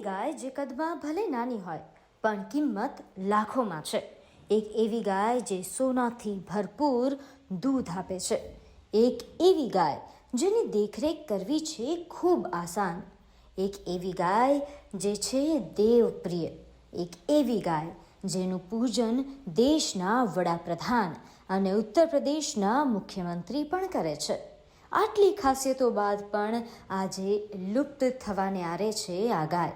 એવી ગાય જે કદમાં ભલે નાની હોય, પણ કિંમત લાખોમાં છે. એક એવી ગાય જે સોનાથી ભરપૂર દૂધ આપે છે. એક એવી ગાય જેની દેખરેખ કરવી છે ખૂબ આસાન. એક એવી ગાય જે છે દેવપ્રિય. એક એવી ગાય જેનું પૂજન દેશના વડાપ્રધાન અને ઉત્તર પ્રદેશના મુખ્યમંત્રી પણ કરે છે. આટલી ખાસિયતો બાદ પણ આજે લુપ્ત થવાને આરે છે આ ગાય.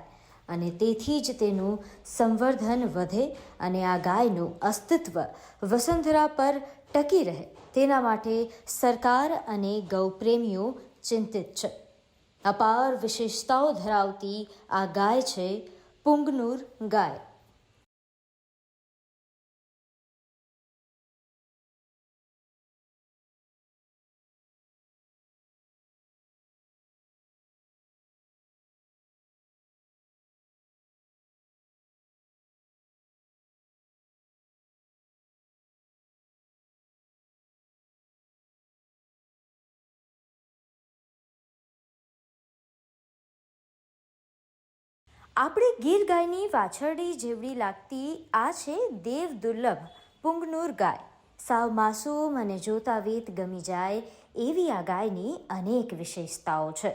અને તેથી જ તેનું સંવર્ધન વધે અને આ ગાયનું અસ્તિત્વ વસુંધરા પર ટકી રહે. તેના માટે સરકાર અને ગૌપ્રેમીઓ ચિંતિત છે. અપાર વિશેષતાઓ ધરાવતી આ ગાય છે પુંગનુર ગાય. આપણી ગીર ગાયની વાછરડી જેવડી લાગતી આ છે દેવ દુર્લભ પુંગનુર ગાય. સાવ માસૂમ અને જોતા વેત ગમી જાય એવી આ ગાયની અનેક વિશેષતાઓ છે.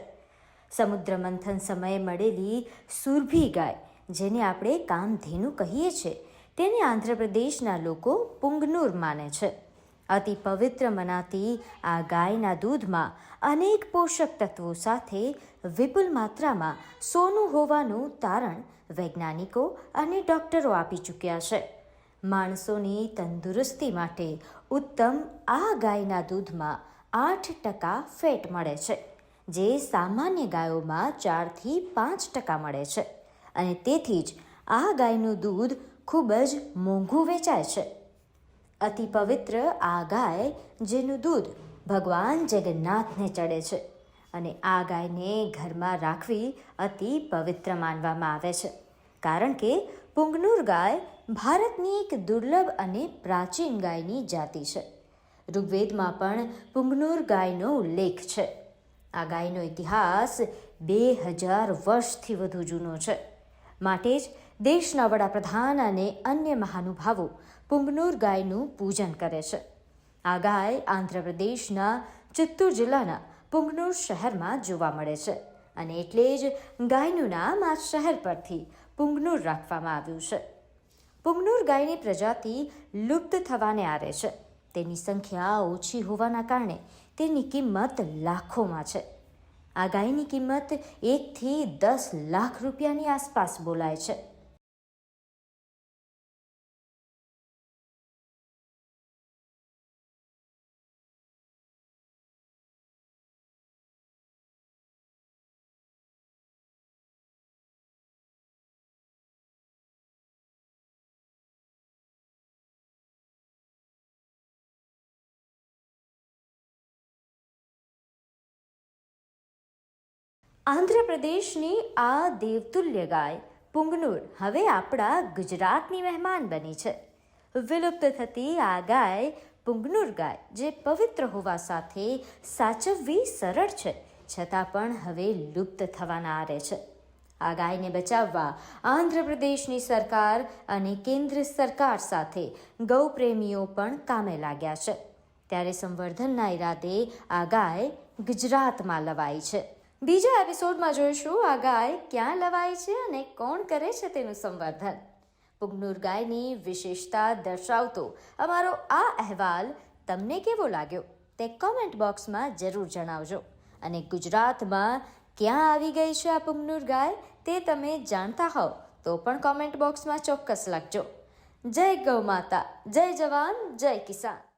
સમુદ્ર મંથન સમયે મળેલી સુરભી ગાય, જેને આપણે કામધેનુ કહીએ છીએ, તેને આંધ્રપ્રદેશના લોકો પુંગનુર માને છે. અતિ પવિત્ર મનાતી આ ગાયના દૂધમાં અનેક પોષક તત્વો સાથે વિપુલ માત્રામાં સોનું હોવાનું તારણ વૈજ્ઞાનિકો અને ડૉક્ટરો આપી ચૂક્યા છે. માણસોની તંદુરસ્તી માટે ઉત્તમ આ ગાયના દૂધમાં આઠ ટકા ફેટ મળે છે, જે સામાન્ય ગાયોમાં ચારથી પાંચ ટકા મળે છે. અને તેથી જ આ ગાયનું દૂધ ખૂબ જ મોંઘું વેચાય છે. અતિ પવિત્ર આ ગાય જેનું દૂધ ભગવાન જગન્નાથને ચડે છે અને આ ગાયને ઘરમાં રાખવી અતિ પવિત્ર માનવામાં આવે છે. કારણ કે પુંગનુર ગાય ભારતની એક દુર્લભ અને પ્રાચીન ગાયની જાતિ છે. ઋગ્વેદમાં પણ પુંગનુર ગાયનો ઉલ્લેખ છે. આ ગાયનો ઇતિહાસ બે હજાર વર્ષથી વધુ જૂનો છે. માટે જ દેશના વડાપ્રધાન અને અન્ય મહાનુભાવો પુંગનુર ગાયનું પૂજન કરે છે. આ ગાય આંધ્રપ્રદેશના ચિત્તુર જિલ્લાના પુંગનુર શહેરમાં જોવા મળે છે અને એટલે જ ગાયનું નામ આ શહેર પરથી પુંગનુર રાખવામાં આવ્યું છે. પુંગનુર ગાયની પ્રજાતિ લુપ્ત થવાને આરે છે. તેની સંખ્યા ઓછી હોવાના કારણે તેની કિંમત લાખોમાં છે. આ ગાયની કિંમત એકથી દસ લાખ રૂપિયાની આસપાસ બોલાય છે. આંધ્રપ્રદેશની આ દેવતુલ્ય ગાય, પુંગનુર, હવે આપણા ગુજરાતની મહેમાન બની છે. વિલુપ્ત થતી આ ગાય, પુંગનુર ગાય, જે પવિત્ર હોવા સાથે સાચવવી સરળ છે, છતાં પણ હવે લુપ્ત થવાના આરે છે. આ ગાયને બચાવવા આંધ્રપ્રદેશની સરકાર અને કેન્દ્ર સરકાર સાથે ગૌપ્રેમીઓ પણ કામે લાગ્યા છે. ત્યારે સંવર્ધનના ઈરાદે આ ગાય ગુજરાતમાં લવાઈ છે. બીજા એપિસોડમાં જોઈશું આ ગાય ક્યાં લવાય છે અને કોણ કરે છે તેનું સંવર્ધન. પુગનુર ગાયની વિશેષતા દર્શાવતો અમારો આ અહેવાલ તમને કેવો લાગ્યો તે કોમેન્ટ બોક્સમાં જરૂર જણાવજો. અને ગુજરાતમાં ક્યાં આવી ગઈ છે આ પુગનુર ગાય તે તમે જાણતા હોવ તો પણ કોમેન્ટ બોક્સમાં ચોક્કસ લખજો. જય ગૌ માતા, જય જવાન, જય કિસાન.